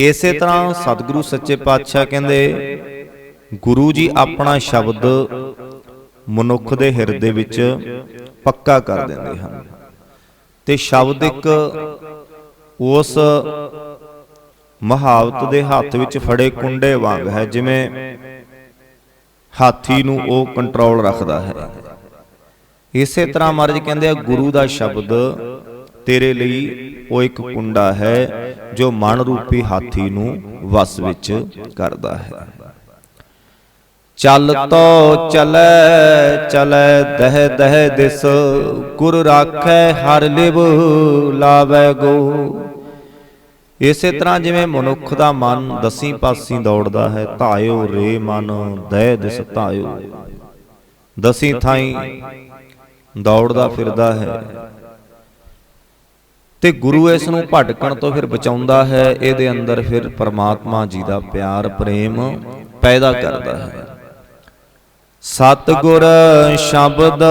ਇਸੇ ਤਰ੍ਹਾਂ ਸਤਿਗੁਰੂ ਸੱਚੇ ਪਾਤਸ਼ਾਹ ਕਹਿੰਦੇ, ਗੁਰੂ ਜੀ ਆਪਣਾ ਸ਼ਬਦ ਮਨੁੱਖ ਦੇ ਹਿਰਦੇ ਵਿੱਚ ਪੱਕਾ ਕਰ ਦਿੰਦੇ ਹਨ। ਤੇ ਸ਼ਬਦ ਇੱਕ ਉਸ ਮਹਾਵਤ ਦੇ ਹੱਥ ਵਿੱਚ ਫੜੇ ਕੁੰਡੇ ਵਾਂਗ ਹੈ, ਜਿਵੇਂ ਹਾਥੀ ਨੂੰ ਉਹ ਕੰਟਰੋਲ ਰੱਖਦਾ ਹੈ। ਇਸੇ ਤਰ੍ਹਾਂ ਮਹਾਰਾਜ ਕਹਿੰਦੇ ਆ, ਗੁਰੂ ਦਾ ਸ਼ਬਦ ਤੇਰੇ ਲਈ ਉਹ ਇੱਕ ਕੁੰਡਾ ਹੈ, ਜੋ ਮਨ ਰੂਪੀ ਹਾਥੀ ਨੂੰ ਵਸ ਵਿੱਚ ਕਰਦਾ ਹੈ। ਚੱਲ ਤੋ ਚਲੈ ਚਲੈ, ਦਹਿ ਦਹਿ ਦਿਸ, ਗੁਰ ਰਾਖੈ ਹਰ ਲਿਵ ਲਾਵੈ ਗੋ। ਇਸੇ ਤਰ੍ਹਾਂ ਜਿਵੇਂ ਮਨੁੱਖ ਦਾ ਮਨ ਦਸੀਂ ਪਾਸੀਂ ਦੌੜਦਾ ਹੈ, ਧਾਇਓ ਰੇ ਮਨ, ਦਹਿ ਦਿਸ ਧਾਇਓ। ਦਸੀਂ ਥਾਈ ਦੌੜਦਾ ਫਿਰਦਾ ਹੈ। ਤੇ ਗੁਰੂ ਇਸ ਨੂੰ ਭਟਕਣ ਤੋਂ ਫਿਰ ਬਚਾਉਂਦਾ ਹੈ, ਇਹਦੇ ਅੰਦਰ ਫਿਰ ਪਰਮਾਤਮਾ ਜੀ ਦਾ ਪਿਆਰ, ਪ੍ਰੇਮ ਪੈਦਾ ਕਰਦਾ ਹੈ। ਸਤਿਗੁਰ ਸ਼ਬਦ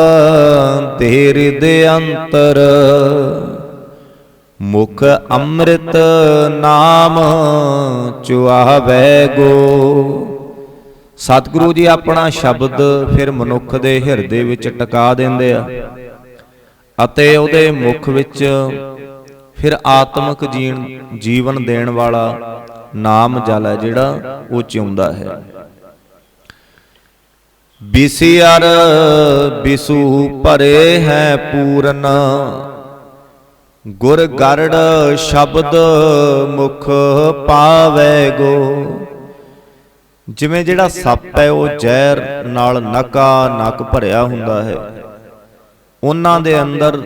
ਤੇਰੇ ਦੇ ਅੰਤਰ, ਮੁਖ ਅੰਮ੍ਰਿਤ ਨਾਮ ਚੁਆਵੇ ਗੋ। ਸਤਿਗੁਰੂ ਜੀ ਆਪਣਾ ਸ਼ਬਦ ਫਿਰ ਮਨੁੱਖ ਦੇ ਹਿਰਦੇ ਵਿੱਚ ਟਿਕਾ ਦਿੰਦੇ ਆ ਅਤੇ ਉਹਦੇ ਮੁਖ ਵਿੱਚ ਫਿਰ ਆਤਮਿਕ ਜੀਣ, ਜੀਵਨ ਦੇਣ ਵਾਲਾ ਨਾਮ ਜਲ ਹੈ ਜਿਹੜਾ ਉਹ ਚਿਉਂਦਾ ਹੈ। ਬਿਸਿਆਰ ਬਿਸੂ ਭਰੇ ਹੈ ਪੂਰਨ, ਗੁਰ ਗਰੜ ਸ਼ਬਦ ਮੁਖ ਪਾਵੇ ਗੋ। ਜਿਵੇਂ ਜਿਹੜਾ ਸੱਪ ਹੈ ਉਹ ਜ਼ਹਿਰ ਨਾਲ ਨਕਾ ਨਕ ਭਰਿਆ ਹੁੰਦਾ ਹੈ। ਉਹਨਾਂ ਦੇ ਅੰਦਰ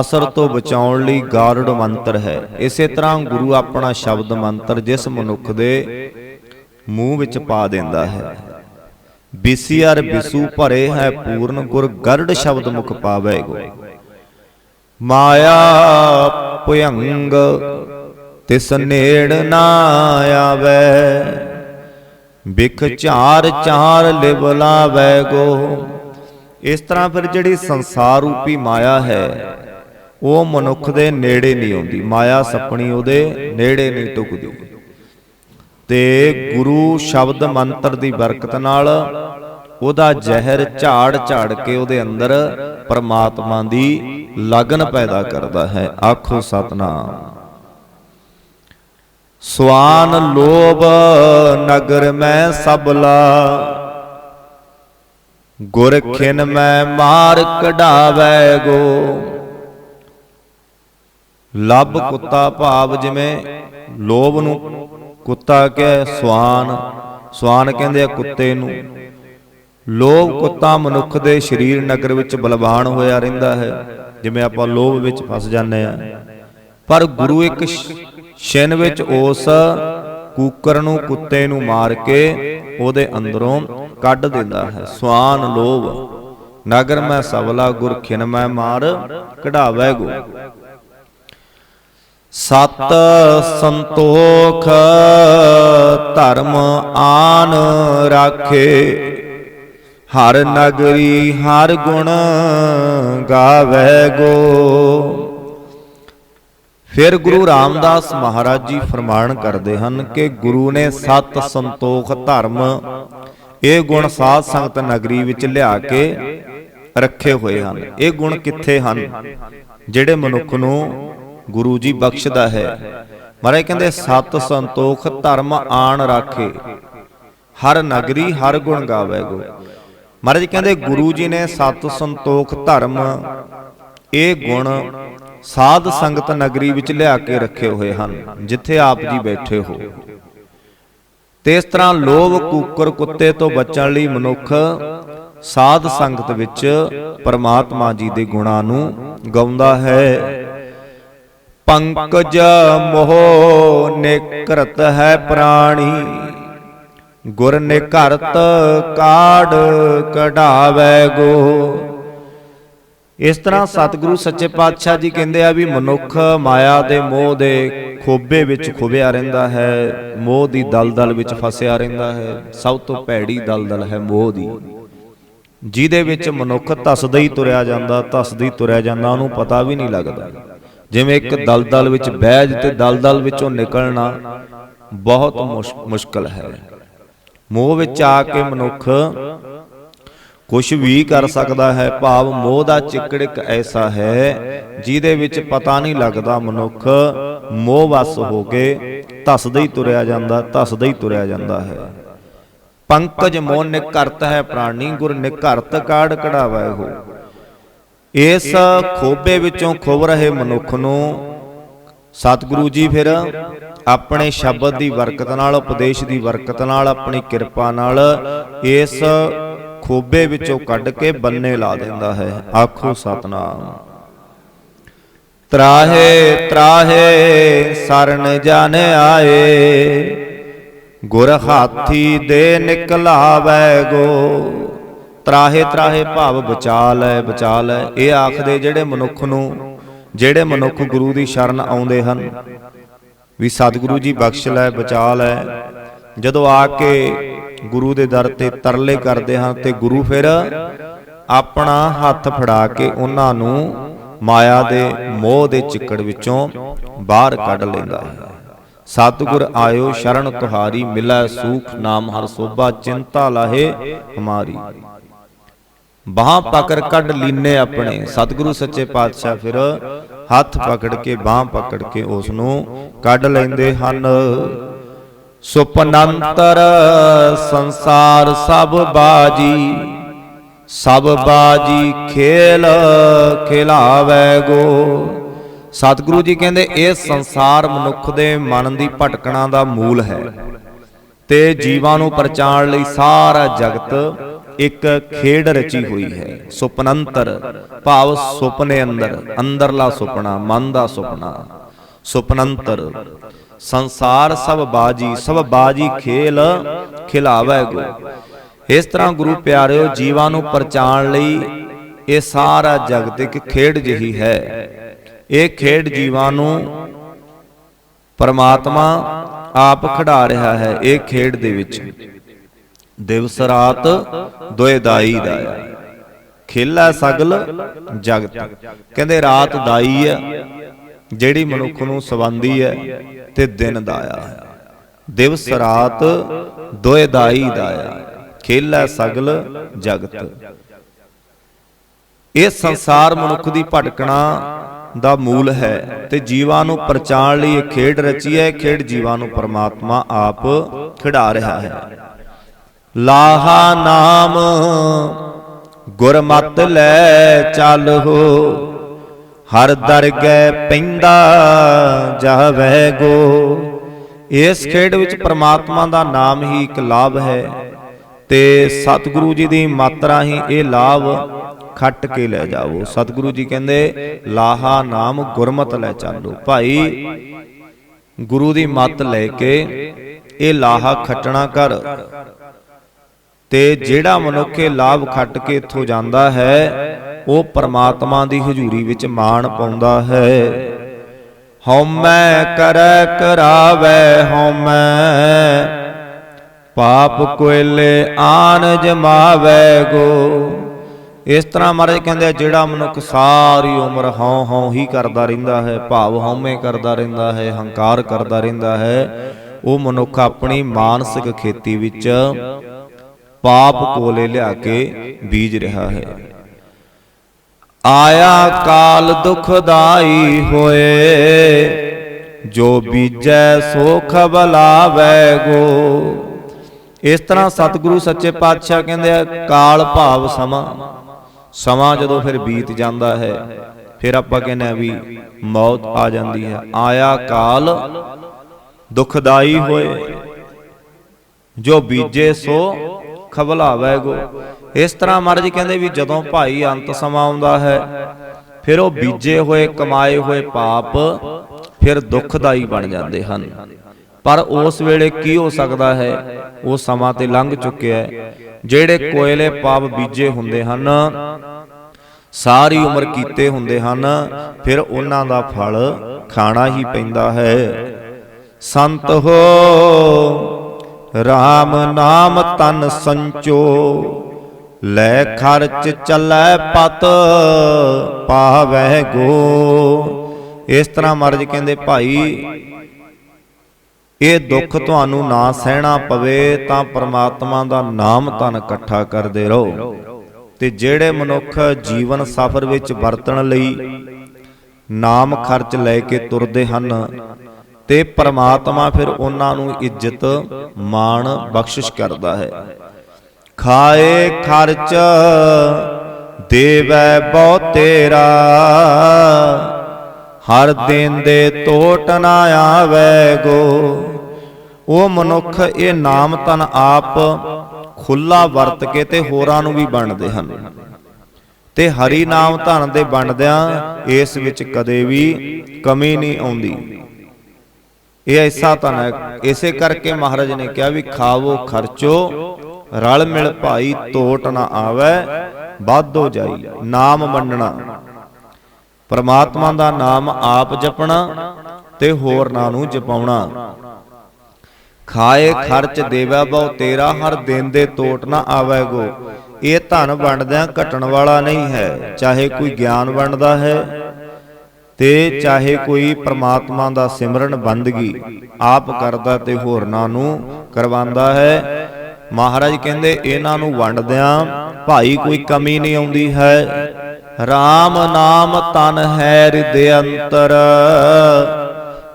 ਅਸਰ ਤੋਂ ਬਚਾਉਣ ਲਈ ਗਾਰਡ ਮੰਤਰ ਹੈ। ਇਸੇ ਤਰ੍ਹਾਂ ਗੁਰੂ ਆਪਣਾ ਸ਼ਬਦ ਮੰਤਰ ਜਿਸ ਮਨੁੱਖ ਦੇ ਮੂੰਹ ਵਿੱਚ ਪਾ ਦਿੰਦਾ ਹੈ। ਬਿਸਿਆਰ ਬਿਸੂ ਭਰੇ ਹੈ ਪੂਰਨ ਗੁਰ, ਗਰੜ ਸ਼ਬਦ ਮੁਖ ਪਾਵੇਗੋ ਮਾਇਆ ਭਯੰਗ ਤਿਸ ਨੇੜ ਨਾ ਆਵੇ। ਬਿਖ ਚਾਰ ਝਾਰ ਲਿਵ ਲਾਵੇ ਇਸ ਤਰ੍ਹਾਂ ਫਿਰ ਜਿਹੜੀ ਸੰਸਾਰ ਰੂਪੀ ਮਾਇਆ ਹੈ, ਉਹ ਮਨੁੱਖ ਦੇ ਨੇੜੇ ਨਹੀਂ ਆਉਂਦੀ। ਮਾਇਆ ਸੱਪਣੀ ਉਹਦੇ ਨੇੜੇ ਨਹੀਂ ਟੁਕਦੀ ਤੇ ਗੁਰੂ ਸ਼ਬਦ ਮੰਤਰ ਦੀ ਬਰਕਤ ਨਾਲ ਉਹਦਾ ਜ਼ਹਿਰ ਝਾੜ ਝਾੜ ਕੇ ਉਹਦੇ ਅੰਦਰ ਪਰਮਾਤਮਾ ਦੀ ਲਗਨ ਪੈਦਾ ਕਰਦਾ ਹੈ। ਆਖੋ ਸਤਨਾਮ। ਸਵਾਨ ਲੋਭ ਨਗਰ ਮੈਂ ਸਬਲਾ ਗੁਰ ਖਿਨ ਮੈਂ ਮਾਰ ਕਢਾਵੈ ਗੋ। ਲੱਭ ਕੁੱਤਾ ਭਾਵ ਜਿਵੇਂ ਲੋਭ ਨੂੰ ਕੁੱਤਾ ਕਹੇ ਸਵਾਨ। ਸਵਾਨ ਕਹਿੰਦੇ ਆ ਕੁੱਤੇ ਨੂੰ। ਲੋਭ ਕੁੱਤਾ ਮਨੁੱਖ ਦੇ ਸਰੀਰ ਨਗਰ ਵਿੱਚ ਬਲਵਾਨ ਹੋਇਆ ਰਹਿੰਦਾ ਹੈ। ਜਿਵੇਂ ਆਪਾਂ ਲੋਭ ਵਿੱਚ ਫਸ ਜਾਂਦੇ ਆ। ਪਰ ਗੁਰੂ ਇੱਕ ਛਿਨ ਵਿੱਚ ਉਸ ਕੂਕਰ ਨੂੰ ਕੁੱਤੇ ਨੂੰ ਮਾਰ ਕੇ ਉਹਦੇ ਅੰਦਰੋਂ ਕੱਢ ਦਿੰਦਾ ਹੈ। ਸਵਾਨ ਲੋਭ। ਨਗਰ ਮੈਂ ਸਵਲਾ, ਗੁਰ ਖਿਨ ਮੈਂ ਮਾਰ, ਕਢਾਵੈ ਗੋ। ਸਤ ਸੰਤੋਖ, ਧਰਮ ਆਨ ਰਾਖੇ। ਹਰ ਨਗਰੀ, ਹਰ ਗੁਣ ਗਾਵੇ ਗੋ। ਫਿਰ ਗੁਰੂ ਰਾਮਦਾਸ ਮਹਾਰਾਜ ਜੀ ਫਰਮਾਨ ਕਰਦੇ ਹਨ ਕਿ ਗੁਰੂ ਨੇ ਸਤ ਸੰਤੋਖ, ਧਰਮ ਇਹ ਗੁਣ ਸਾਧ ਸੰਗਤ ਨਗਰੀ ਵਿੱਚ ਲਿਆ ਕੇ ਰੱਖੇ ਹੋਏ ਹਨ। ਇਹ ਗੁਣ ਕਿੱਥੇ ਹਨ? ਜਿਹੜੇ ਮਨੁੱਖ ਨੂੰ ਗੁਰੂ ਜੀ ਬਖਸ਼ਦਾ ਹੈ। ਮਹਾਰਾਜ ਕਹਿੰਦੇ, ਸਤ ਸੰਤੋਖ ਧਰਮ ਆਣ ਰਾਖੇ। ਹਰ ਨਗਰੀ ਹਰ ਗੁਣ ਗਾਵੇ ਗੋ। ਮਹਾਰਾਜ ਕਹਿੰਦੇ, ਗੁਰੂ ਜੀ ਨੇ ਸਤ ਸੰਤੋਖ ਧਰਮ ਇਹ ਗੁਣ ਸਾਧ ਸੰਗਤ ਨਗਰੀ ਵਿੱਚ ਲਿਆ ਕੇ ਰੱਖੇ ਹੋਏ ਹਨ, ਜਿੱਥੇ ਆਪ ਜੀ ਬੈਠੇ ਹੋ। ਤੇ ਇਸ ਤਰ੍ਹਾਂ ਲੋਭ ਕੂਕਰ ਕੁੱਤੇ ਤੋਂ ਬਚਣ ਲਈ ਮਨੁੱਖ ਸਾਧ ਸੰਗਤ ਵਿੱਚ ਪਰਮਾਤਮਾ ਜੀ ਦੇ ਗੁਣਾਂ ਨੂੰ ਗਾਉਂਦਾ ਹੈ। ਪੰਕਜ ਮੋਹ ਨਿਕਰਤ ਹੈ ਪ੍ਰਾਣੀ, ਗੁਰ ਨਿਕਰਤ ਕਾੜ ਕਢਾਵੇ ਗੋ। ਇਸ ਤਰ੍ਹਾਂ ਸਤਿਗੁਰੂ ਸੱਚੇ ਪਾਤਸ਼ਾਹ ਜੀ ਕਹਿੰਦੇ ਆ ਵੀ ਮਨੁੱਖ ਮਾਇਆ ਦੇ ਮੋਹ ਦੇ ਖੋਬੇ ਵਿੱਚ ਖੁਬਿਆ ਰਹਿੰਦਾ ਹੈ ਮੋਹ ਦੀ ਦਲਦਲ ਵਿੱਚ ਫਸਿਆ ਰਹਿੰਦਾ ਹੈ ਸਭ ਤੋਂ ਭੈੜੀ ਦਲਦਲ ਹੈ ਮੋਹ ਦੀ। ਜਿਹਦੇ ਵਿੱਚ ਮਨੁੱਖ ਧਸਦਾ ਹੀ ਤੁਰਿਆ ਜਾਂਦਾ ਧਸਦਾ ਹੀ ਤੁਰਿਆ ਜਾਂਦਾ ਉਹਨੂੰ ਪਤਾ ਵੀ ਨਹੀਂ ਲੱਗਦਾ। ਜਿਵੇਂ ਇੱਕ ਦਲਦਲ ਵਿੱਚ ਬਹਿਜ ਤੇ ਦਲਦਲ ਵਿੱਚੋਂ ਨਿਕਲਣਾ ਬਹੁਤ ਮੁਸ਼- ਮੁਸ਼ਕਲ ਹੈ। ਮੋਹ ਵਿੱਚ ਆ ਕੇ ਮਨੁੱਖ ਕੁਝ ਵੀ ਕਰ ਸਕਦਾ ਹੈ ਭਾਵ ਮੋਹ ਦਾ ਚਿੱਕੜ ਇੱਕ ਐਸਾ ਹੈ ਜਿਹਦੇ ਵਿੱਚ ਪਤਾ ਨਹੀਂ ਲੱਗਦਾ ਮਨੁੱਖ ਮੋਹ ਵਸ ਹੋ ਕੇ ਧਸਦਾ ਹੀ ਤੁਰਿਆ ਜਾਂਦਾ ਧਸਦਾ ਹੀ ਤੁਰਿਆ ਜਾਂਦਾ ਹੈ। ਪੰਕਜ ਮੋਹ ਨਿਕਰਤ ਹੈ ਪ੍ਰਾਣੀ ਗੁਰ ਨਿਕਰਤ ਕਾੜ ਕਢਾਵੈ ਹੋ। ਇਸ ਖੋਬੇ ਵਿੱਚੋਂ ਖੁੱਭ ਰਹੇ ਮਨੁੱਖ ਨੂੰ ਸਤਿਗੁਰੂ ਜੀ ਫਿਰ ਆਪਣੇ ਸ਼ਬਦ ਦੀ ਬਰਕਤ ਨਾਲ ਉਪਦੇਸ਼ ਦੀ ਬਰਕਤ ਨਾਲ ਆਪਣੀ ਕਿਰਪਾ ਨਾਲ ਇਸ ਖੋਬੇ ਵਿੱਚੋਂ ਕੱਢ ਕੇ ਬੰਨੇ ਲਾ ਦਿੰਦਾ ਹੈ। ਆਖੋ ਸਤਨਾਮ। ਤਰਾਹੇ ਤਰਾਹੇ, ਸਰਨ ਜਨ ਆਏ। ਗੁਰ ਹਾਥੀ ਦੇ ਨਿਕਲਾਵੈ ਗੋ। ਤਰਾਹੇ ਤਰਾਹੇ ਭਾਵ ਬਚਾ ਲੈ ਬਚਾ ਲੈ। ਇਹ ਆਖਦੇ ਜਿਹੜੇ ਮਨੁੱਖ ਨੂੰ, ਜਿਹੜੇ ਮਨੁੱਖ ਗੁਰੂ ਦੀ ਸ਼ਰਨ ਆਉਂਦੇ ਹਨ, ਵੀ ਸਤਿਗੁਰੂ ਜੀ ਬਖਸ਼ ਲੈ, ਬਚਾ ਲੈ। ਜਦੋਂ ਆ ਕੇ ਗੁਰੂ ਦੇ ਦਰ ਤੇ ਤਰਲੇ ਕਰਦੇ ਹਨ ਤੇ ਗੁਰੂ ਫਿਰ ਆਪਣਾ ਹੱਥ ਫੜਾ ਕੇ ਉਹਨਾਂ ਨੂੰ ਮਾਇਆ ਦੇ ਮੋਹ ਦੇ ਚਿੱਕੜ ਵਿੱਚੋਂ ਬਾਹਰ ਕੱਢ ਲੈਂਦਾ ਹੈ। ਸਤਿਗੁਰ ਆਇਓ ਸ਼ਰਨ ਤੁਹਾਰੀ, ਮਿਲੈ ਸੂਖ ਨਾਮ ਹਰ ਸੋਭਾ, ਚਿੰਤਾ ਲਾਹੇ ਹਮਾਰੀ। ਬਾਹ ਪਕੜ ਕੱਢ ਲੀਨੇ ਆਪਣੇ। ਸਤਿਗੁਰੂ ਸੱਚੇ ਪਾਤਸ਼ਾਹ ਫਿਰ ਹੱਥ ਪਕੜ ਕੇ, ਬਾਹ ਪਕੜ ਕੇ ਉਸ ਨੂੰ ਕੱਢ ਲੈਂਦੇ ਹਨ। ਸੁਪਨੰਤਰ ਸੰਸਾਰ ਸਭ ਬਾਜੀ ਸਭ ਬਾਜੀ ਖੇਲ ਖਿਲਾਵੇ ਗੋ। ਸਤਿਗੁਰੂ ਜੀ ਕਹਿੰਦੇ, ਇਹ ਸੰਸਾਰ ਮਨੁੱਖ ਦੇ ਮਨ ਦੀ ਭਟਕਣਾ ਦਾ ਮੂਲ ਹੈ। ਤੇ ਜੀਵਾਂ ਨੂੰ ਪਰਚਾਣ ਲਈ ਸਾਰਾ ਜਗਤ ਇੱਕ ਖੇਡ ਰਚੀ ਹੋਈ ਹੈ। ਸੁਪਨੰਤਰ, ਭਾਵ ਸੁਪਨੇ ਅੰਦਰ, ਅੰਦਰਲਾ ਸੁਪਨਾ, ਮਨ ਦਾ ਸੁਪਨਾ। ਸੁਪਨੰਤਰ ਸੰਸਾਰ ਸਭ ਬਾਜੀ ਸਭ ਬਾਜੀ ਖੇਲ ਖਿਲਾਵੇ ਗੋ ਇਸ ਤਰ੍ਹਾਂ ਗੁਰੂ ਪਿਆਰਿਓ, ਜੀਵਾਂ ਨੂੰ ਪਰਚਾਣ ਲਈ ਇਹ ਸਾਰਾ ਜਗਤ ਇੱਕ ਖੇਡ ਜਿਹੀ ਹੈ। ਇਹ ਖੇਡ ਜੀਵਾਂ ਨੂੰ ਪਰਮਾਤਮਾ ਆਪ ਖਿਡਾ ਰਿਹਾ ਹੈ ਇਹ ਖੇਡ ਦੇ ਵਿੱਚ। ਦਿਵਸ ਰਾਤ ਦੋਏ ਦਾਈ ਦਾ ਖੇਲਾ ਸਗਲ ਜਗਤ। ਕਹਿੰਦੇ ਰਾਤ ਦਾਈ ਹੈ ਜਿਹੜੀ ਮਨੁੱਖ ਨੂੰ ਸਵੰਦੀ ਹੈ ਤੇ ਦਿਨ ਦਾਇਆ ਹੈ। ਦਿਵਸ, ਰਾਤ, ਦੋਏ ਦਾਈ ਦਾਇਆ ਖੇਲਾ ਸਗਲ, ਜਗਤ। ਇਹ ਸੰਸਾਰ ਮਨੁੱਖ ਦੀ ਭਟਕਣਾ ਦਾ ਮੂਲ ਹੈ ਤੇ ਜੀਵਾਂ ਨੂੰ ਪਰਚਾਣ ਲਈ ਇਹ ਖੇਡ ਰਚੀ ਹੈ। ਖੇਡ ਜੀਵਾਂ ਨੂੰ ਪਰਮਾਤਮਾ ਆਪ ਖਿਡਾ ਰਿਹਾ ਹੈ। ਲਾਹਾ ਨਾਮ ਗੁਰਮਤ ਲੈ ਚੱਲ ਹੋ। ਹਰ ਦਰਗਹਿ ਪੈਂਦਾ ਜਾਵੇ ਗੋ। ਇਸ ਖੇਡ ਵਿੱਚ ਪ੍ਰਮਾਤਮਾ ਦਾ ਨਾਮ ਹੀ ਇੱਕ ਲਾਭ ਹੈ ਤੇ ਸਤਿਗੁਰੂ ਜੀ ਦੀ ਮਾਤਰਾ ਹੀ ਇਹ ਲਾਭ ਖੱਟ ਕੇ ਲੈ ਜਾਵੋ। ਸਤਿਗੁਰੂ ਜੀ ਕਹਿੰਦੇ, ਲਾਹਾ ਨਾਮ ਗੁਰਮਤ ਲੈ ਚੱਲੋ। ਭਾਈ, ਗੁਰੂ ਦੀ ਮੱਤ ਲੈ ਕੇ ਇਹ ਲਾਹਾ ਖੱਟਣਾ ਕਰ। ਤੇ ਜਿਹੜਾ ਮਨੁੱਖ ਇਹ ਲਾਭ ਖੱਟ ਕੇ ਇੱਥੋਂ ਜਾਂਦਾ ਹੈ ਉਹ ਪਰਮਾਤਮਾ ਦੀ ਹਜ਼ੂਰੀ ਵਿੱਚ ਮਾਣ ਪਾਉਂਦਾ ਹੈ। ਹਉਮੈ ਕਰੈ ਕਰਾਵੇ, ਹਉਮੈ ਪਾਪ ਕੋਇਲੇ ਆਨ ਜਮਾਵੇ ਗੋ। ਇਸ ਤਰ੍ਹਾਂ ਮਹਾਰਾਜ ਕਹਿੰਦੇ ਆ, ਜਿਹੜਾ ਮਨੁੱਖ ਸਾਰੀ ਉਮਰ ਹਉ ਹਉ ਹੀ ਕਰਦਾ ਰਹਿੰਦਾ ਹੈ, ਭਾਵ ਹਉਮੈ ਕਰਦਾ ਰਹਿੰਦਾ ਹੈ, ਹੰਕਾਰ ਕਰਦਾ ਰਹਿੰਦਾ ਹੈ, ਉਹ ਮਨੁੱਖ ਆਪਣੀ ਮਾਨਸਿਕ ਖੇਤੀ ਵਿੱਚ ਪਾਪ ਕੋਲੇ ਲਿਆ ਕੇ ਬੀਜ ਰਿਹਾ ਹੈ। ਆਇਆ ਕਾਲ ਦੁਖਦਾਈ ਹੋਏ, ਜੋ ਬੀਜੈ ਸੋ ਖਬਲਾਵੇ ਗੋ। ਇਸ ਤਰ੍ਹਾਂ ਸਤਿਗੁਰੂ ਸੱਚੇ ਪਾਤਸ਼ਾਹ ਕਹਿੰਦੇ ਆ, ਕਾਲ ਭਾਵ ਸਮਾਂ। ਸਮਾਂ ਜਦੋਂ ਫਿਰ ਬੀਤ ਜਾਂਦਾ ਹੈ, ਫਿਰ ਆਪਾਂ ਕਹਿੰਦੇ ਆ ਵੀ ਮੌਤ ਆ ਜਾਂਦੀ ਹੈ। ਆਇਆ ਕਾਲ ਦੁਖਦਾਈ ਹੋਏ, ਜੋ ਬੀਜੇ ਸੋ ਖਬਲਾਵੇ ਗੋ। ਇਸ ਤਰ੍ਹਾਂ ਮਹਾਰਾਜ ਕਹਿੰਦੇ ਵੀ ਜਦੋਂ ਭਾਈ ਅੰਤ ਸਮਾਂ ਆਉਂਦਾ ਹੈ, ਫਿਰ ਉਹ ਬੀਜੇ ਹੋਏ, ਕਮਾਏ ਹੋਏ ਪਾਪ ਫਿਰ ਦੁੱਖਦਾਈ ਬਣ ਜਾਂਦੇ ਹਨ। ਪਰ ਉਸ ਵੇਲੇ ਕੀ ਹੋ ਸਕਦਾ ਹੈ? ਉਹ ਸਮਾਂ ਤੇ ਲੰਘ ਚੁੱਕਿਆ ਹੈ। ਜਿਹੜੇ ਕੋਇਲੇ ਪਾਪ ਬੀਜੇ ਹੁੰਦੇ ਹਨ, ਸਾਰੀ ਉਮਰ ਕੀਤੇ ਹੁੰਦੇ ਹਨ, ਫਿਰ ਉਹਨਾਂ ਦਾ ਫਲ ਖਾਣਾ ਹੀ ਪੈਂਦਾ ਹੈ। ਸੰਤ ਹੋ RAM ਨਾਮ ਤਨ ਸੰਚੋ ਲੈ ਖਰਚ ਚੱਲੈ ਪਤ ਪਾਵੈ ਗੋ। ਇਸ ਤਰ੍ਹਾਂ ਮਰਜ਼ ਕਹਿੰਦੇ, ਭਾਈ, ਇਹ ਦੁੱਖ ਤੁਹਾਨੂੰ ਨਾ ਸਹਿਣਾ ਪਵੇ, ਤਾਂ ਪ੍ਰਮਾਤਮਾ ਦਾ ਨਾਮ ਤਨ ਇਕੱਠਾ ਕਰਦੇ ਰਹੋ। ਤੇ ਜਿਹੜੇ ਮਨੁੱਖ ਜੀਵਨ ਸਫਰ ਵਿੱਚ ਵਰਤਣ ਲਈ ਨਾਮ ਖਰਚ ਲੈ ਕੇ ਤੁਰਦੇ ਹਨ, ਤੇ ਪ੍ਰਮਾਤਮਾ ਫਿਰ ਉਹਨਾਂ ਨੂੰ ਇੱਜ਼ਤ, ਮਾਣ ਬਖਸ਼ਿਸ਼ ਕਰਦਾ ਹੈ। ਖਾਏ ਖਰਚ, ਦੇਵੈ ਬਹੁ ਤੇਰਾ। ਹਰ ਦਿਨ ਦੇ ਟੋਟ ਨਾ ਆਵੇ ਗੋ। ਉਹ ਮਨੁੱਖ ਇਹ ਨਾਮ ਤਨ ਆਪ ਖੁੱਲਾ ਵਰਤ ਕੇ ਤੇ ਹੋਰਾਂ ਨੂੰ ਵੀ ਵੰਡਦੇ ਹਨ। ਤੇ ਹਰੀ ਨਾਮ ਧਨ ਦੇ ਵੰਡਦਿਆਂ ਇਸ ਵਿੱਚ ਕਦੇ ਵੀ ਕਮੀ ਨਹੀਂ ਆਉਂਦੀ। ਇਹ ਐਸਾ ਧਨ ਹੈ। ਇਸੇ ਕਰਕੇ ਮਹਾਰਾਜ ਨੇ ਕਿਹਾ ਵੀ ਖਾਵੋ ਖਰਚੋ ਰਲ ਮਿਲ ਭਾਈ ਤੋਟ ਨਾ ਆਵੇ, ਵਾਧੋ ਜਾਈ ਨਾਮ ਮੰਨਣਾ। ਪਰਮਾਤਮਾ ਦਾ ਨਾਮ ਆਪ ਜਪਣਾ ਤੇ ਹੋਰਨਾਂ ਨੂੰ ਜਪਾਉਣਾ। ਖਾਏ ਖਰਚ ਦੇਵੈ ਬਹੁ ਤੇਰਾ, ਹਰ ਦਿਨ ਦੇ ਤੋਟ ਨਾ ਆਵੇਗੋ ਇਹ ਧਨ ਵੰਡਦਿਆਂ ਘਟਣ ਵਾਲਾ ਨਹੀਂ ਹੈ, ਚਾਹੇ ਕੋਈ ਗਿਆਨ ਵੰਡਦਾ ਹੈ ਤੇ ਚਾਹੇ ਕੋਈ ਪ੍ਰਮਾਤਮਾ ਦਾ ਸਿਮਰਨ ਬੰਦਗੀ। ਆਪ ਕਰਦਾ ਤੇ ਹੋਰਨਾਂ ਨੂੰ ਕਰਵਾਉਂਦਾ ਹੈ ਮਹਾਰਾਜ ਕਹਿੰਦੇ, ਇਹਨਾਂ ਨੂੰ ਵੰਡਦਿਆਂ ਭਾਈ ਕੋਈ ਕਮੀ ਨਹੀਂ ਆਉਂਦੀ ਹੈ। RAM ਨਾਮ ਤਨ ਹੈ ਹਿਰਦੇ ਅੰਤਰ।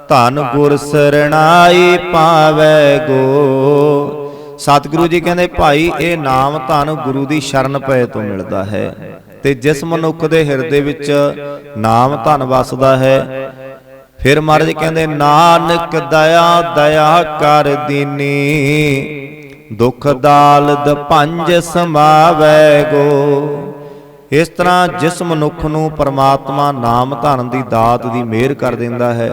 ਧਨ ਗੁਰ ਸਰਣਾਈ ਪਾਵੇ ਗੋ। ਸਤਿਗੁਰੂ ਜੀ ਕਹਿੰਦੇ, ਭਾਈ, ਇਹ ਨਾਮ ਧਨ ਗੁਰੂ ਦੀ ਸ਼ਰਨ ਪਏ ਤੋਂ ਮਿਲਦਾ ਹੈ ਤੇ ਜਿਸ ਮਨੁੱਖ ਦੇ ਹਿਰਦੇ ਵਿੱਚ ਨਾਮ ਧਨ ਵਸਦਾ ਹੈ, ਫਿਰ ਮਹਾਰਾਜ ਕਹਿੰਦੇ, ਨਾਨਕ ਦਇਆ ਦਇਆ ਕਰ ਦੀਨੀ। ਦੁਖ ਦਾਲਦ ਪੰਜ ਸਮਾਵੈ ਗੋ। ਇਸ ਤਰ੍ਹਾਂ ਜਿਸ ਮਨੁੱਖ ਨੂੰ ਪਰਮਾਤਮਾ ਨਾਮ ਧਨ ਦੀ ਦਾਤ ਦੀ ਮਿਹਰ ਕਰ ਦਿੰਦਾ ਹੈ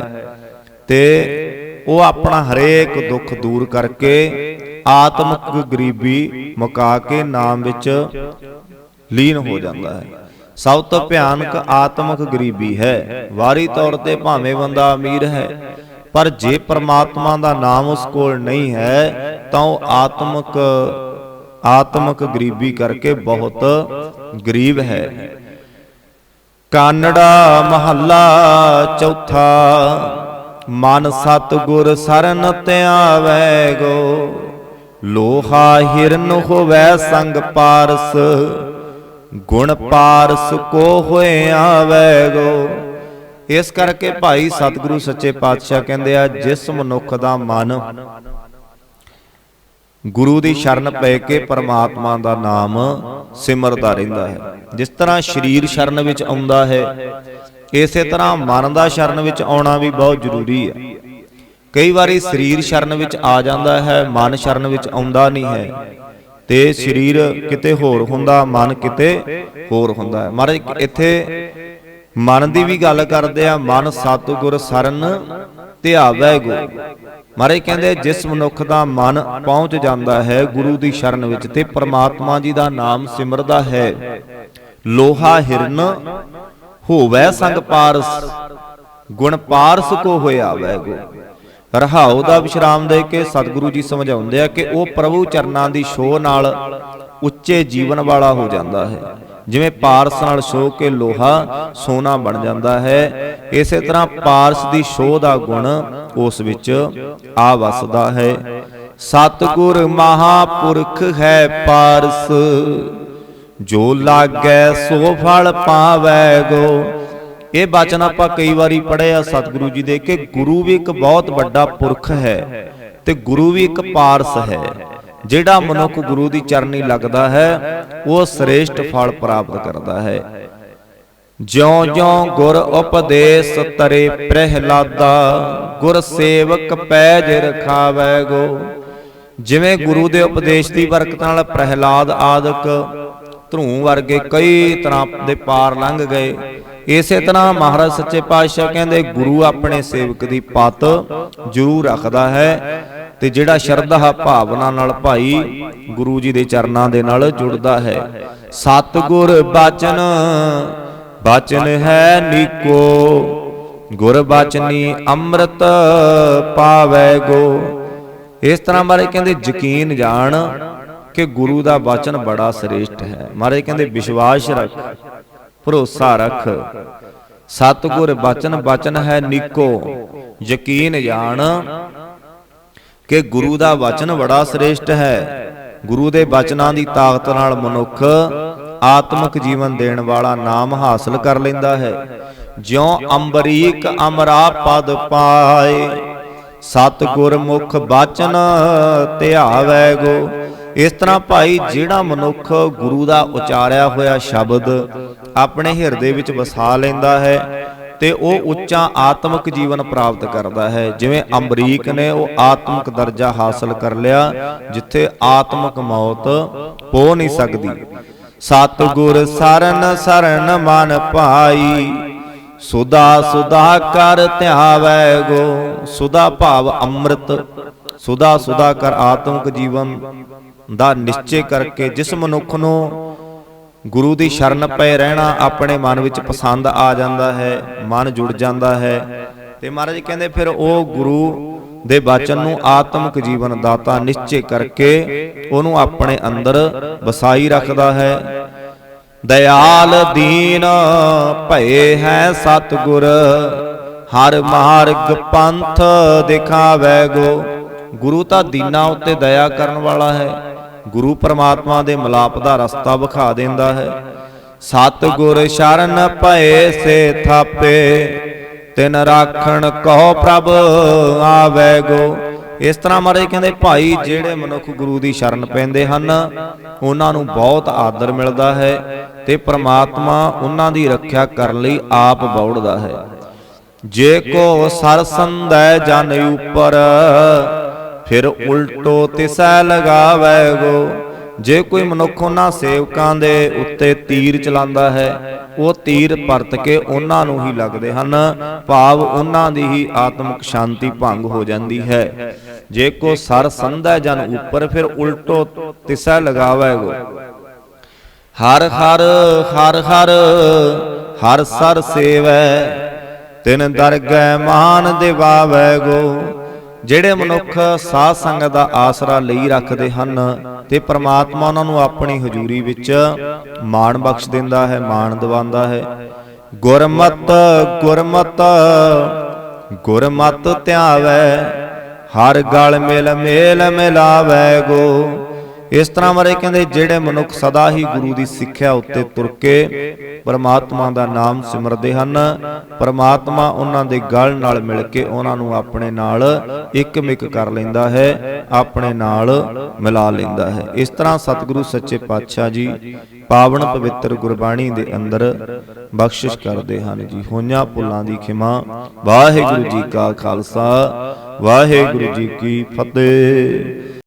ਤੇ ਉਹ ਆਪਣਾ ਹਰੇਕ ਦੁੱਖ ਦੂਰ ਕਰਕੇ ਆਤਮਿਕ ਗਰੀਬੀ ਮੁਕਾ ਕੇ ਨਾਮ ਵਿੱਚ ਲੀਨ ਹੋ ਜਾਂਦਾ ਹੈ। ਸਭ ਤੋਂ ਭਿਆਨਕ ਆਤਮਿਕ ਗਰੀਬੀ ਹੈ। ਵਾਰੀ ਤੌਰ ਤੇ ਭਾਵੇਂ ਬੰਦਾ ਅਮੀਰ ਹੈ, ਪਰ ਜੇ ਪ੍ਰਮਾਤਮਾ ਦਾ ਨਾਮ ਉਸ ਕੋਲ ਨਹੀਂ ਹੈ ਤਾਂ ਉਹ ਆਤਮਿਕ ਆਤਮਿਕ ਗਰੀਬੀ ਕਰਕੇ ਬਹੁਤ ਗਰੀਬ ਹੈ। ਕਾਨੜਾ ਮਹੱਲਾ ਚੌਥਾ, ਮਨ ਸਤ ਗੁਰ ਸਰਨ ਧਿਆਵੈ ਗੋ ਲੋਹਾ ਹਿਰਨ ਹੋਵੇ ਸੰਗ ਪਾਰਸ, ਗੁਣ ਪਾਰਸ ਕੋ ਹੋਏ ਆਵੈ ਗੋ ਇਸ ਕਰਕੇ ਭਾਈ ਸਤਿਗੁਰੂ ਸੱਚੇ ਪਾਤਸ਼ਾਹ ਕਹਿੰਦੇ ਆ, ਜਿਸ ਮਨੁੱਖ ਦਾ ਮਨ ਗੁਰੂ ਦੀ ਸ਼ਰਨ ਪੈ ਕੇ ਪਰਮਾਤਮਾ ਦਾ ਨਾਮ ਸਿਮਰਦਾ ਰਹਿੰਦਾ ਹੈ। ਜਿਸ ਤਰ੍ਹਾਂ ਸਰੀਰ ਸ਼ਰਨ ਵਿੱਚ ਆਉਂਦਾ ਹੈ, ਇਸੇ ਤਰ੍ਹਾਂ ਮਨ ਦਾ ਸ਼ਰਨ ਵਿੱਚ ਆਉਣਾ ਵੀ ਬਹੁਤ ਜ਼ਰੂਰੀ ਹੈ। ਕਈ ਵਾਰੀ ਸਰੀਰ ਸ਼ਰਨ ਵਿੱਚ ਆ ਜਾਂਦਾ ਹੈ, ਮਨ ਸ਼ਰਨ ਵਿੱਚ ਆਉਂਦਾ ਨਹੀਂ ਹੈ ਤੇ ਸਰੀਰ ਕਿਤੇ ਹੋਰ ਹੁੰਦਾ, ਮਨ ਕਿਤੇ ਹੋਰ ਹੁੰਦਾ ਹੈ। ਮਹਾਰਾਜ, ਇੱਥੇ ਮਨ ਦੀ ਵੀ ਗੱਲ ਕਰਦੇ ਆ, ਮਨ ਸਤਿਗੁਰ ਸਰਨ ਧਿਆਵੈ ਗੋ ਮਹਾਰਾਜ ਕਹਿੰਦੇ, ਜਿਸ ਮਨੁੱਖ ਦਾ ਮਨ ਪਹੁੰਚ ਜਾਂਦਾ ਹੈ, ਗੁਰੂ ਦੀ ਸ਼ਰਨ ਵਿੱਚ ਤੇ ਪ੍ਰਮਾਤਮਾ ਜੀ ਦਾ ਨਾਮ ਸਿਮਰਦਾ ਹੈ। ਲੋਹਾ ਹਿਰਨ ਹੋਵੈ ਸੰਗ ਪਾਰਸ, ਗੁਣ ਪਾਰਸ ਕੋ ਹੋਇਆ ਵੈ ਗੋ ਰਹਾਉ ਦਾ ਵਿਸ਼ਰਾਮ ਦੇ ਕੇ ਸਤਿਗੁਰੂ ਜੀ ਸਮਝਾਉਂਦੇ ਆ ਕਿ ਉਹ ਪ੍ਰਭੂ ਚਰਨਾਂ ਦੀ ਛੋਹ ਨਾਲ ਉੱਚੇ ਜੀਵਨ ਵਾਲਾ ਹੋ ਜਾਂਦਾ ਹੈ। ਜਿਵੇਂ ਪਾਰਸ ਨਾਲ ਸੋਹ ਕੇ ਲੋਹਾ ਸੋਨਾ ਬਣ ਜਾਂਦਾ ਹੈ, ਇਸੇ ਤਰ੍ਹਾਂ ਪਾਰਸ ਦੀ ਛੋਹ ਦਾ ਗੁਣ ਉਸ ਵਿੱਚ ਆ ਵਸਦਾ ਹੈ। ਸਤਿਗੁਰ ਮਹਾਪੁਰਖ ਹੈ ਪਾਰਸ, ਜੋ ਲਾਗੈ ਸੋ ਫਲ ਪਾਵੈ ਗੋ। ਇਹ ਬਚਨ ਆਪਾਂ ਕਈ ਵਾਰੀ ਪੜਿਆ ਸਤਿਗੁਰੂ ਜੀ ਦੇ ਕਿ ਗੁਰੂ ਵੀ ਇੱਕ ਬਹੁਤ ਵੱਡਾ ਪੁਰਖ ਹੈ ਤੇ ਗੁਰੂ ਵੀ ਇੱਕ ਪਾਰਸ ਹੈ। ਜਿਹੜਾ ਮਨੁੱਖ ਗੁਰੂ ਦੀ ਚਰਨੀ ਲੱਗਦਾ ਹੈ, ਉਹ ਸ੍ਰੇਸ਼ਟ ਫਲ ਪ੍ਰਾਪਤ ਕਰਦਾ ਹੈ। ਜਿਉ-ਜਿਉ ਗੁਰ ਉਪਦੇਸ਼ ਤਰੇ ਪ੍ਰਹਿਲਾਦਾ, ਗੁਰ ਸੇਵਕ ਪੈਜ ਰਖਾਵੈ ਗੋ। ਜਿਵੇਂ ਗੁਰੂ ਦੇ ਉਪਦੇਸ਼ ਦੀ ਬਰਕਤ ਨਾਲ ਪ੍ਰਹਿਲਾਦ ਆਦਿਕ ਧਰੂ ਵਰਗੇ ਕਈ ਤਰ੍ਹਾਂ ਦੇ ਪਾਰ ਲੰਘ ਗਏ। ਇਸੇ ਤਰ੍ਹਾਂ ਮਹਾਰਾਜ ਸੱਚੇ ਪਾਤਸ਼ਾਹ ਕਹਿੰਦੇ, ਗੁਰੂ ਆਪਣੇ ਸੇਵਕ ਦੀ ਪੱਤ ਜ਼ਰੂਰ ਰੱਖਦਾ ਹੈ। ਤੇ ਜਿਹੜਾ ਸ਼ਰਧਾ ਭਾਵਨਾ ਨਾਲ ਭਾਈ ਗੁਰੂ ਜੀ ਦੇ ਚਰਨਾਂ ਦੇ ਨਾਲ ਜੁੜਦਾ ਹੈ। ਸਤਿਗੁਰ ਬਚਨ ਬਚਨ ਹੈ ਨੀਕੋ। ਗੁਰ ਬਚਨੀ ਅੰਮ੍ਰਿਤ ਪਾਵੈ ਗੋ। ਇਸ ਤਰ੍ਹਾਂ ਮਾਰੇ ਕਹਿੰਦੇ ਯਕੀਨ ਜਾਣ ਕਿ ਗੁਰੂ ਦਾ ਬਚਨ ਬੜਾ ਸ੍ਰੇਸ਼ਟ ਹੈ। ਮਾਰੇ ਕਹਿੰਦੇ ਵਿਸ਼ਵਾਸ ਰੱਖ, ਭਰੋਸਾ ਰੱਖ। ਸਤਿਗੁਰ ਬਚਨ ਬਚਨ ਹੈ ਨੀਕੋ। ਯਕੀਨ ਜਾਣ ਕਿ ਗੁਰੂ ਦਾ ਵਚਨ ਬੜਾ ਸ੍ਰੇਸ਼ਟ ਹੈ। ਗੁਰੂ ਦੇ ਵਚਨਾਂ ਦੀ ਤਾਕਤ ਨਾਲ ਮਨੁੱਖ ਆਤਮਿਕ ਜੀਵਨ ਦੇਣ ਵਾਲਾ ਨਾਮ ਹਾਸਲ ਕਰ ਲੈਂਦਾ ਹੈ। ਜਿਉ ਅੰਬਰੀਕ ਅਮਰਾ ਪਦ ਪਾਏ ਸਤਿਗੁਰ ਮੁਖ ਬਚਨ ਧਿਆਵੈ ਗੋ। ਇਸ ਤਰ੍ਹਾਂ ਭਾਈ ਜਿਹੜਾ ਮਨੁੱਖ ਗੁਰੂ ਦਾ ਉਚਾਰਿਆ ਹੋਇਆ ਸ਼ਬਦ ਆਪਣੇ ਹਿਰਦੇ ਵਿੱਚ ਵਸਾ ਲੈਂਦਾ ਹੈ ਤੇ ਉਹ ਉੱਚਾ ਆਤਮਿਕ ਜੀਵਨ ਪ੍ਰਾਪਤ ਕਰਦਾ ਹੈ। ਜਿਵੇਂ ਅੰਬਰੀਕ ਨੇ ਉਹ ਆਤਮਿਕ ਦਰਜਾ ਹਾਸਲ ਕਰ ਲਿਆ, ਜਿੱਥੇ ਆਤਮਿਕ ਮੌਤ ਪੋ ਨਹੀਂ ਸਕਦੀ। ਸਤਿਗੁਰ ਸਰਨ ਸਰਨ ਮਨ ਭਾਈ, ਸੁਦਾ ਸੁਦਾ ਕਰ ਧਿਆਵੈ ਗੋ। ਸੁਦਾ ਭਾਵ ਅੰਮ੍ਰਿਤ, ਸੁਦਾ ਸੁਦਾ ਕਰ ਆਤਮਿਕ ਜੀਵਨ ਦਾ ਨਿਸ਼ਚੈ ਕਰਕੇ ਜਿਸ ਮਨੁੱਖ ਨੂੰ ਗੁਰੂ ਦੀ ਸ਼ਰਨ ਪਏ ਰਹਿਣਾ ਆਪਣੇ ਮਨ ਵਿੱਚ ਪਸੰਦ ਆ ਜਾਂਦਾ ਹੈ, ਮਨ ਜੁੜ ਜਾਂਦਾ ਹੈ। ਤੇ ਮਹਾਰਾਜ ਕਹਿੰਦੇ ਫਿਰ ਉਹ ਗੁਰੂ ਦੇ ਬਚਨ ਨੂੰ ਆਤਮਿਕ ਜੀਵਨ ਦਾਤਾ ਨਿਸ਼ਚੈ ਕਰਕੇ ਉਹਨੂੰ ਆਪਣੇ ਅੰਦਰ ਵਸਾਈ ਰੱਖਦਾ ਹੈ। ਦਇਆਲ ਦੀਨ ਭਏ ਹੈ ਸਤਿਗੁਰ, ਹਰ ਮਾਰਗ ਪੰਥ ਦਿਖਾਵੈ ਗੋ। ਗੁਰੂ ਤਾਂ ਦੀਨਾ ਉੱਤੇ ਦਇਆ ਕਰਨ ਵਾਲਾ ਹੈ। ਗੁਰੂ ਪਰਮਾਤਮਾ ਦੇ ਮਿਲਾਪ ਦਾ ਰਸਤਾ ਵਿਖਾ ਦਿੰਦਾ ਹੈ। ਸਤਿਗੁਰ ਸ਼ਰਨ ਭਏ ਸੇ ਥਾਪੇ, ਤਿਨ ਰਾਖਣ ਕਹੋ ਪ੍ਰਭ ਆਵੈ ਗੋ। ਇਸ ਤਰ੍ਹਾਂ ਮਹਾਰਾਜ ਕਹਿੰਦੇ, ਭਾਈ, ਜਿਹੜੇ ਮਨੁੱਖ ਗੁਰੂ ਦੀ ਸ਼ਰਨ ਪੈਂਦੇ ਹਨ, ਉਹਨਾਂ ਨੂੰ ਬਹੁਤ ਆਦਰ ਮਿਲਦਾ ਹੈ ਤੇ ਪ੍ਰਮਾਤਮਾ ਉਹਨਾਂ ਦੀ ਰੱਖਿਆ ਕਰਨ ਲਈ ਆਪ ਬੌੜਦਾ ਹੈ। ਜੇ ਕੋ ਸਰਸੰਦੈ ਜਨ ਉਪਰ ਫਿਰ ਉਲਟੋ ਤਿਸੈ ਲਗਾਵੈ ਗੋ। ਜੇ ਕੋਈ ਮਨੁੱਖ ਉਹਨਾਂ ਸੇਵਕਾਂ ਦੇ ਉੱਤੇ ਤੀਰ ਚਲਾਉਂਦਾ ਹੈ, ਉਹ ਤੀਰ ਪਰਤ ਕੇ ਉਹਨਾਂ ਨੂੰ ਹੀ ਲੱਗਦੇ ਹਨ। ਭਾਵ ਉਹਨਾਂ ਦੀ ਹੀ ਆਤਮਿਕ ਸ਼ਾਂਤੀ ਭੰਗ ਹੋ ਜਾਂਦੀ ਹੈ। ਜੇ ਕੋ ਸਰ ਸੰਧੈ ਜਨ ਉੱਪਰ, ਫਿਰ ਉਲਟੋ ਤਿਸੈ ਲਗਾਵੈ ਗੋ। ਹਰ ਹਰ ਹਰ ਹਰ ਹਰ ਸਰ ਸੇਵੈ, ਤਿਨ ਦਰਗਹਿ ਮਾਨ ਦਿਵਾਵੈ ਗੋ। ਜਿਹੜੇ ਮਨੁੱਖ ਸਾਧ ਸੰਗਤ ਦਾ ਆਸਰਾ ਲਈ ਰੱਖਦੇ ਹਨ ਤੇ ਪ੍ਰਮਾਤਮਾ ਉਹਨਾਂ ਨੂੰ ਆਪਣੀ ਹਜ਼ੂਰੀ ਵਿੱਚ ਮਾਣ ਬਖਸ਼ ਦਿੰਦਾ ਹੈ, ਮਾਣ ਦਿਵਾਉਂਦਾ ਹੈ। ਗੁਰਮਤ ਗੁਰਮਤ ਗੁਰਮਤ ਧਿਆਵੈ, ਹਰ ਗਲ ਮਿਲ ਮੇਲ ਮਿਲਾਵੈ ਗੋ। ਇਸ ਤਰ੍ਹਾਂ ਬਾਰੇ ਕਹਿੰਦੇ ਜਿਹੜੇ ਮਨੁੱਖ ਸਦਾ ਹੀ ਗੁਰੂ ਦੀ ਸਿੱਖਿਆ ਉੱਤੇ ਤੁਰ ਕੇ ਪਰਮਾਤਮਾ ਦਾ ਨਾਮ ਸਿਮਰਦੇ ਹਨ, ਪਰਮਾਤਮਾ ਉਹਨਾਂ ਦੇ ਗਲ ਨਾਲ ਮਿਲ ਕੇ ਉਹਨਾਂ ਨੂੰ ਆਪਣੇ ਨਾਲ ਇੱਕ ਕਰ ਲੈਂਦਾ ਹੈ, ਆਪਣੇ ਨਾਲ ਮਿਲਾ ਲੈਂਦਾ ਹੈ। ਇਸ ਤਰ੍ਹਾਂ ਸਤਿਗੁਰੂ ਸੱਚੇ ਪਾਤਸ਼ਾਹ ਜੀ ਪਾਵਨ ਪਵਿੱਤਰ ਗੁਰਬਾਣੀ ਦੇ ਅੰਦਰ ਬਖਸ਼ਿਸ਼ ਕਰਦੇ ਹਨ ਜੀ। ਹੋਈਆਂ ਭੁੱਲਾਂ ਦੀ ਖਿਮਾ, ਵਾਹਿਗੁਰੂ ਜੀ ਕਾ ਖਾਲਸਾ, ਵਾਹਿਗੁਰੂ ਜੀ ਕੀ ਫਤਿਹ।